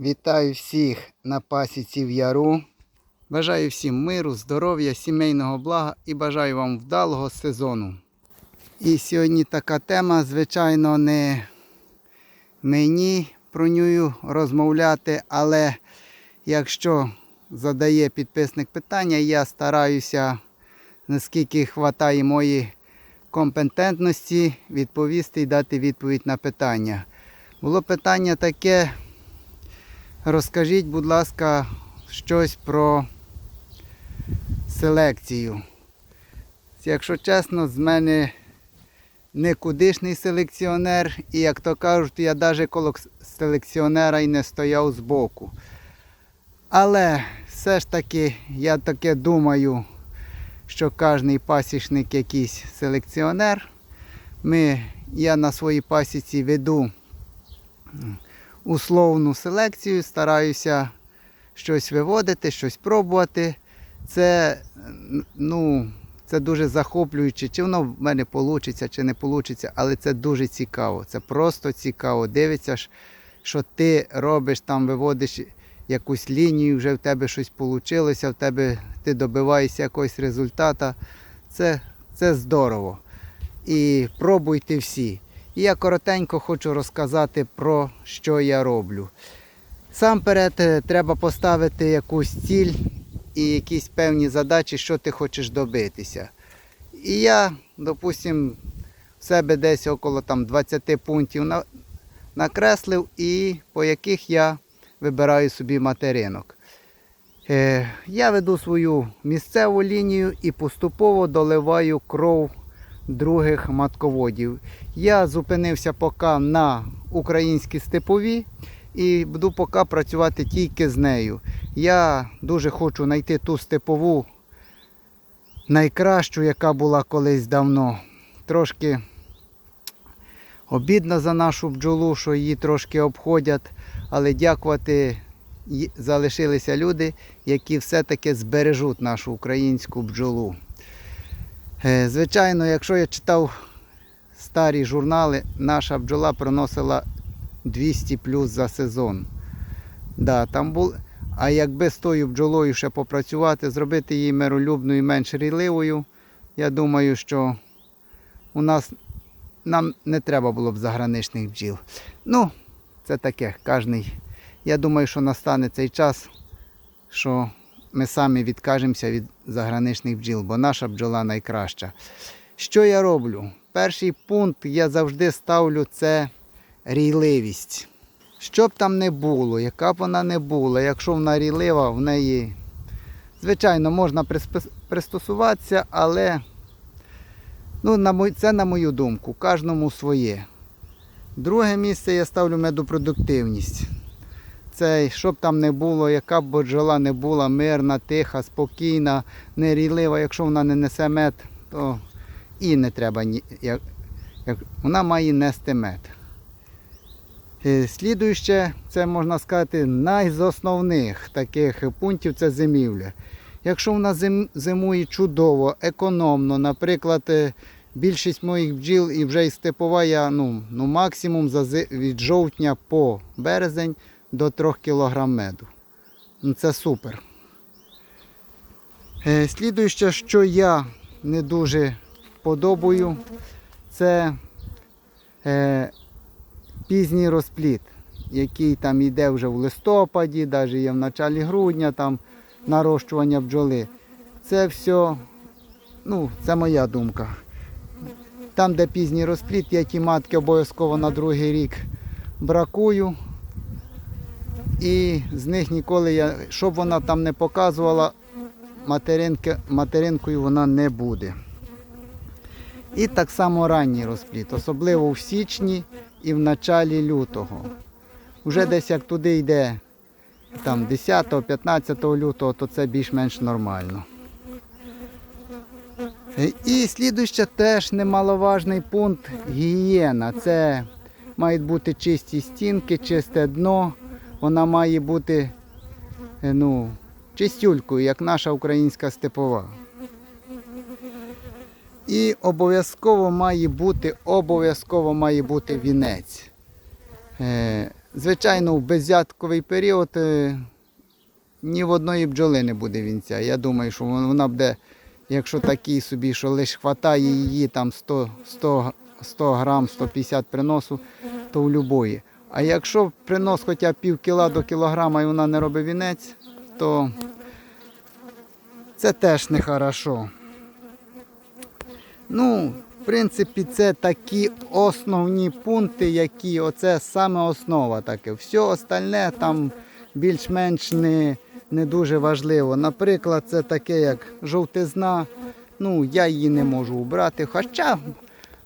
Вітаю всіх на пасіці в яру. Бажаю всім миру, здоров'я, сімейного блага і бажаю вам вдалого сезону. І сьогодні така тема, звичайно, не мені про нього розмовляти, але якщо задає підписник питання, я стараюся, наскільки вистачає моєї компетентності, відповісти і дати відповідь на питання. Було питання таке. Розкажіть, будь ласка, щось про селекцію. Якщо чесно, з мене никудишний селекціонер, і як то кажуть, я навіть коло селекціонера і не стояв збоку. Але все ж таки я таке думаю, що кожен пасічник якийсь селекціонер. Ми, я на своїй пасіці веду условну селекцію, стараюся щось виводити, щось пробувати. Це, ну, це дуже захоплююче. Чи воно в мене вийде, чи не вийде, але це дуже цікаво. Це просто цікаво. Дивиться, що ти робиш там, виводиш якусь лінію, вже в тебе щось вийшло, в тебе ти добиваєшся якогось результату. Це, це здорово. І пробуйте всі. І я коротенько хочу розказати про що я роблю. Сам перед треба поставити якусь ціль і якісь певні задачі, що ти хочеш добитися. І я, допустимо, в себе десь около там, 20 пунктів на- накреслив, і по яких я вибираю собі материнок. Е, Я веду свою місцеву лінію і поступово доливаю кров других матководів. Я зупинився поки на українській степові і буду поки працювати тільки з нею. Я дуже хочу знайти ту степову найкращу, яка була колись давно. Трошки обідно за нашу бджолу, що її трошки обходять, але дякувати залишилися люди, які все-таки збережуть нашу українську бджолу. Е, Звичайно, якщо я читав старі журнали, наша бджола приносила 200 плюс за сезон. Да, там бул... А якби з тою бджолою ще попрацювати, зробити її миролюбною і менш рійливою, я думаю, що у нас нам не треба було б заграничних бджіл. Ну, це таке, кожний. Я думаю, що настане цей час, що ми самі відкажемося від заграничних бджіл, бо наша бджола найкраща. Що я роблю? Перший пункт я завжди ставлю це рійливість. Що б там не було, яка б вона не була, якщо вона рійлива, в неї, звичайно, можна пристосуватися, але ну, на мой- це на мою думку, кожному своє. Друге місце я ставлю медопродуктивність. Це щоб там не було, яка б бджола не була, мирна, тиха, спокійна, нерілива. Якщо вона не несе мед, то і не треба. Як, як, вона має нести мед. Е, Слідуюче, це можна сказати, най основних таких пунктів це зимівля. Якщо вона зим, зимує чудово, економно, наприклад, е, більшість моїх бджіл і вже і степова я ну, ну, максимум від жовтня по березень до 3 кг меду. Ну, Це супер. Е, Слідуюче, що я не дуже подобаю, це е, пізній розпліт, який там йде вже в листопаді, навіть є в началі грудня там нарощування бджоли. Це все, ну, це моя думка. Там, де пізній розпліт, я ті матки обов'язково на другий рік бракую. І з них ніколи я, щоб вона там не показувала, материнки, материнкою вона не буде. І так само ранній розпліт, особливо в січні і в началі лютого. Уже десь як туди йде там 10-15 лютого, то це більш-менш нормально. І слідуюче теж немаловажний пункт гігієна. Це мають бути чисті стінки, чисте дно. Вона має бути е, ну, чистюлькою, як наша українська степова. І обов'язково має бути, обов'язково має бути вінець. Е, звичайно, в беззятковий період е, ні в одної бджоли не буде вінця. Я думаю, що вона буде, якщо такий собі, що лише хватає її там 100, 100, 100 грам, 150 приносу, то в любої. А якщо принос хоча пів кіла до кілограма і вона не робить вінець, то це теж не хорошо. Ну, в принципі, це такі основні пункти, які оце саме основа таке. Все остальне там більш-менш не, не дуже важливо. Наприклад, це таке, як жовтизна. Ну, я її не можу убрати. Хоча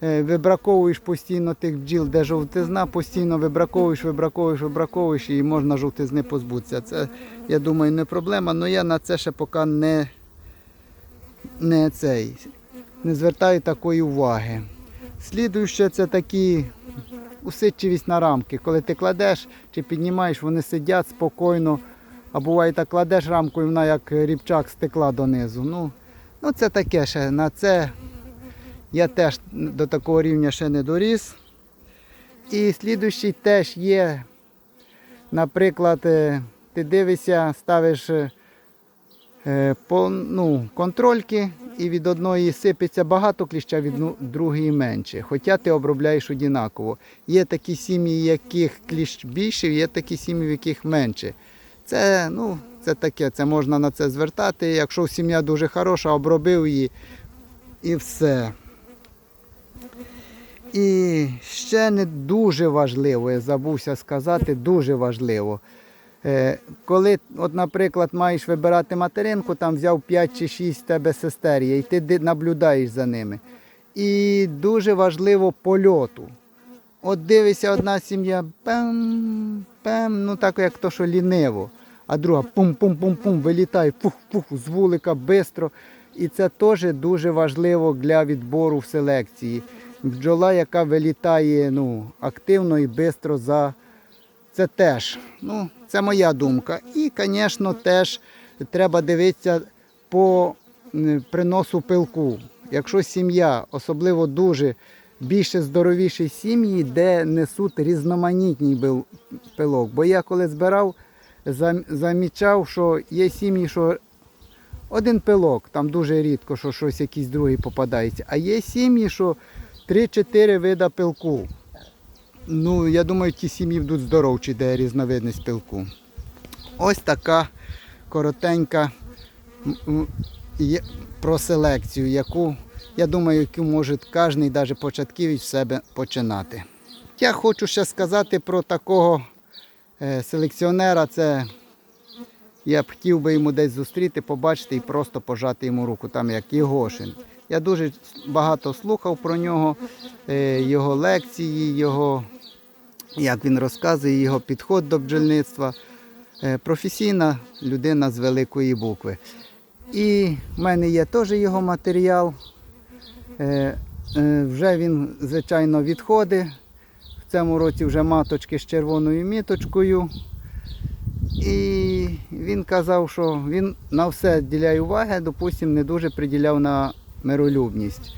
вибраковуєш постійно тих бджіл, де жовтизна, постійно вибраковуєш, вибраковуєш, вибраковуєш і можна жовтизни позбутися. Це, я думаю, не проблема, але я на це ще поки не, не цей не звертаю такої уваги. Слідуюче це такі усидчивість на рамки. Коли ти кладеш чи піднімаєш, вони сидять спокійно. А буває так кладеш рамку і вона як рібчак стекла донизу. Ну, ну це таке ще. На це я теж до такого рівня ще не доріс. І слідуючий теж є, наприклад, е, ти дивишся, ставиш е, е, ну, контрольки і від одної сипеться багато кліща, від ну- другої менше. Хоча ти обробляєш однаково. Є такі сім'ї, яких кліщ більше, є такі сім'ї, в яких менше. Це, ну, це таке, це можна на це звертати. Якщо сім'я дуже хороша, обробив її і все. І ще не дуже важливо, я забувся сказати, дуже важливо. Е, Коли, от, наприклад, маєш вибирати материнку, там взяв 5 чи 6 в тебе сестер і ти наблюдаєш за ними. І дуже важливо польоту. От дивишся, одна сім'я пем, пем, ну так як то, що ліниво, а друга пум-пум-пум-пум, вилітає, пух-пух, з вулика швидко. І це теж дуже важливо для відбору в селекції. Бджола, яка вилітає ну, активно і швидко за це теж, ну, це моя думка. І, звісно, теж треба дивитися по приносу пилку. Якщо сім'я, особливо дуже більше здоровіші сім'ї, де несуть різноманітний пилок. Бо я коли збирав, замічав, що є сім'ї, що один пилок, там дуже рідко, що щось якийсь другий попадається. А є сім'ї, що 3-4 вида пилку. Ну, я думаю, ті сім'ї будуть здоровчі, де різновидність пилку. Ось така коротенька про селекцію, яку, я думаю, яку може кожен, навіть початківець в себе починати. Я хочу ще сказати про такого е, селекціонера. Це я б хотів би йому десь зустріти, побачити і просто пожати йому руку, там як Єгошин. Я дуже багато слухав про нього, е, його лекції, його, як він розказує, його підход до бджільництва. Е, Професійна людина з великої букви. І в мене є теж його матеріал. Е, Вже він, звичайно, відходить. В цьому році вже маточки з червоною міточкою. І він казав, що він на все діляє уваги, допустим, не дуже приділяв на миролюбність.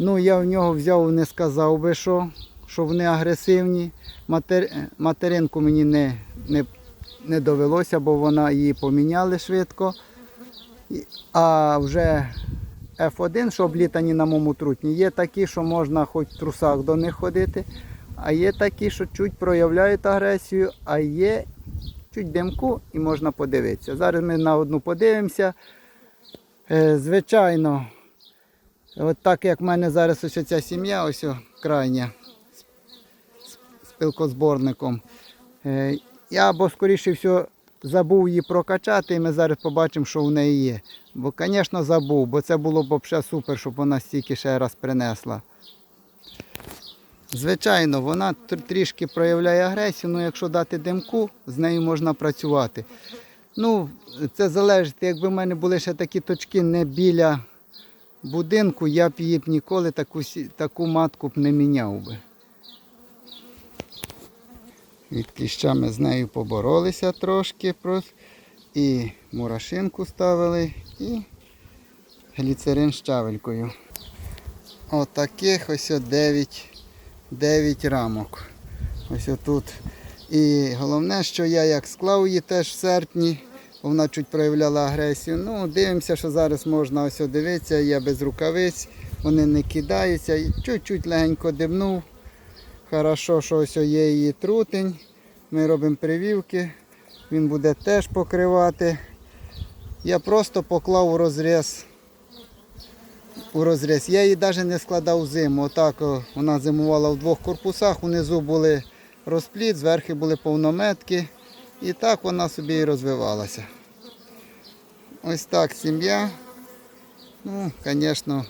Ну, я в нього взяв, не сказав би, що, що вони агресивні. Матер... Материнку мені не, не, не довелося, бо вона її поміняли швидко. А вже F1, що облітані на моєму трутні, є такі, що можна хоч в трусах до них ходити, а є такі, що чуть проявляють агресію, а є чуть димку і можна подивитися. Зараз ми на одну подивимося. Е, Звичайно, от так як в мене зараз ось ця сім'я, ось крайня пилкозборником. Е, Я або скоріше всього забув її прокачати, і ми зараз побачимо, що в неї є. Бо, звісно, забув, бо це було б взагалі супер, щоб вона стільки ще раз принесла. Звичайно, вона трішки проявляє агресію, але якщо дати димку, з нею можна працювати. Ну, це залежить, якби в мене були ще такі точки не біля будинку, я б її б ніколи таку, таку матку б не міняв би. Від кліща ми з нею поборолися трошки і мурашинку ставили, і гліцерин з чавелькою. Отаких ось 9, 9 рамок. Ось тут І головне, що я як склав її теж в серпні, вона чуть проявляла агресію. Ну, дивимося, що зараз можна ось дивитися, я без рукавиць, вони не кидаються. Чуть-чуть легенько дибнув. Хорошо, що ось є її трутень. Ми робимо прививки, він буде теж покривати. Я просто поклав у розріз. У розріз. Я її навіть не складав зиму. Отак вона зимувала в двох корпусах. Унизу були розпліт, зверху були повнометки. І так вона собі і розвивалася. Ось так сім'я. Ну, звісно,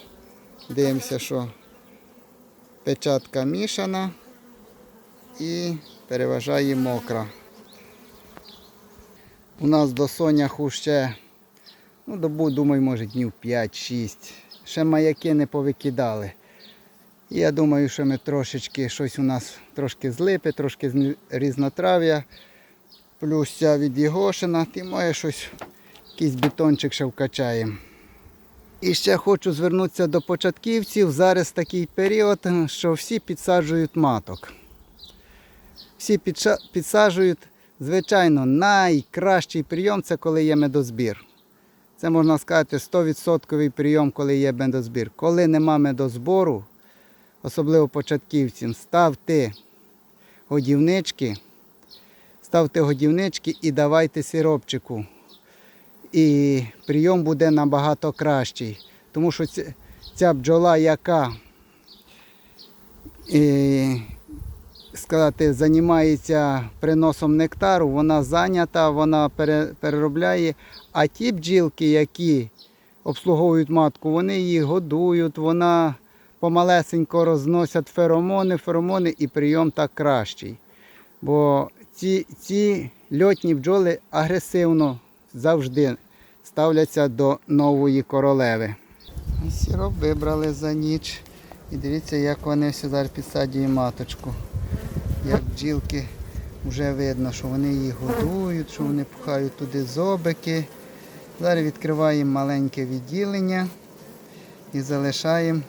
дивимося, що печатка мішана і переважає мокра. У нас до соняху ще, ну, добу, думаю, може днів 5-6. Ще маяки не повикидали. Я думаю, що ми трошечки щось у нас трошки з липи, трошки з різнотрав'я, плюс ця від Єгошина, ти моє щось, якийсь бетончик ще вкачаємо. І ще хочу звернутися до початківців. Зараз такий період, що всі підсаджують маток. Всі підсаджують, звичайно, найкращий прийом це коли є медозбір. Це можна сказати 100% прийом, коли є медозбір. Коли нема медозбору, особливо початківцям, ставте годівнички, ставте годівнички і давайте сиропчику. І прийом буде набагато кращий. Тому що ця, бджола, яка е, сказати, займається приносом нектару, вона зайнята, вона переробляє. А ті бджілки, які обслуговують матку, вони її годують, вона помалесенько розносять феромони, феромони і прийом так кращий. Бо ці, ці льотні бджоли агресивно завжди ставляться до нової королеви. Сіроп вибрали за ніч. І дивіться, як вони сюди підсадюють маточку. Як бджілки вже видно, що вони її годують, що вони пхають туди зобики. Зараз відкриваємо маленьке відділення і залишаємо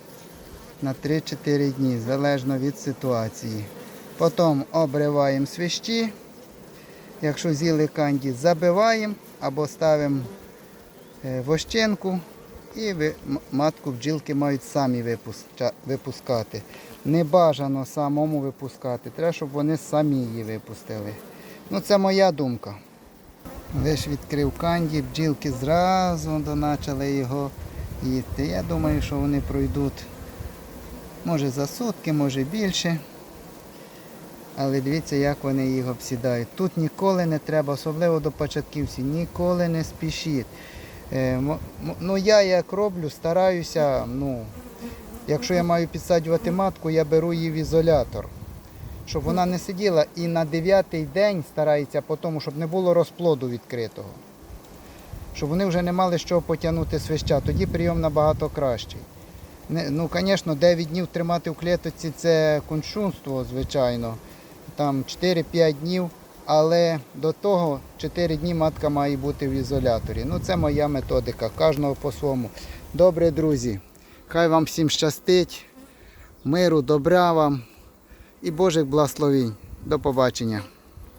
на 3-4 дні, залежно від ситуації. Потім обриваємо свищі. Якщо з'їли канді, забиваємо або ставимо е, вощинку і матку бджілки мають самі випускати. Не бажано самому випускати, треба, щоб вони самі її випустили. Ну, це моя думка. Лиш відкрив канді, бджілки зразу почали його їсти. Я думаю, що вони пройдуть може за сутки, може більше. Але дивіться, як вони їх обсідають. Тут ніколи не треба, особливо до початківців, ніколи не спішіть. Е, ну я як роблю, стараюся, ну, якщо я маю підсаджувати матку, я беру її в ізолятор. Щоб вона не сиділа і на дев'ятий день старається по тому, щоб не було розплоду відкритого. Щоб вони вже не мали з чого потягнути свища, тоді прийом набагато кращий. Ну, звісно, 9 днів тримати в клетоці це куншунство, звичайно. Там 4-5 днів, але до того 4 дні матка має бути в ізоляторі. Ну, це моя методика, кожного по-своєму. Добре, друзі, хай вам всім щастить, миру, добра вам і Божих благословінь. До побачення.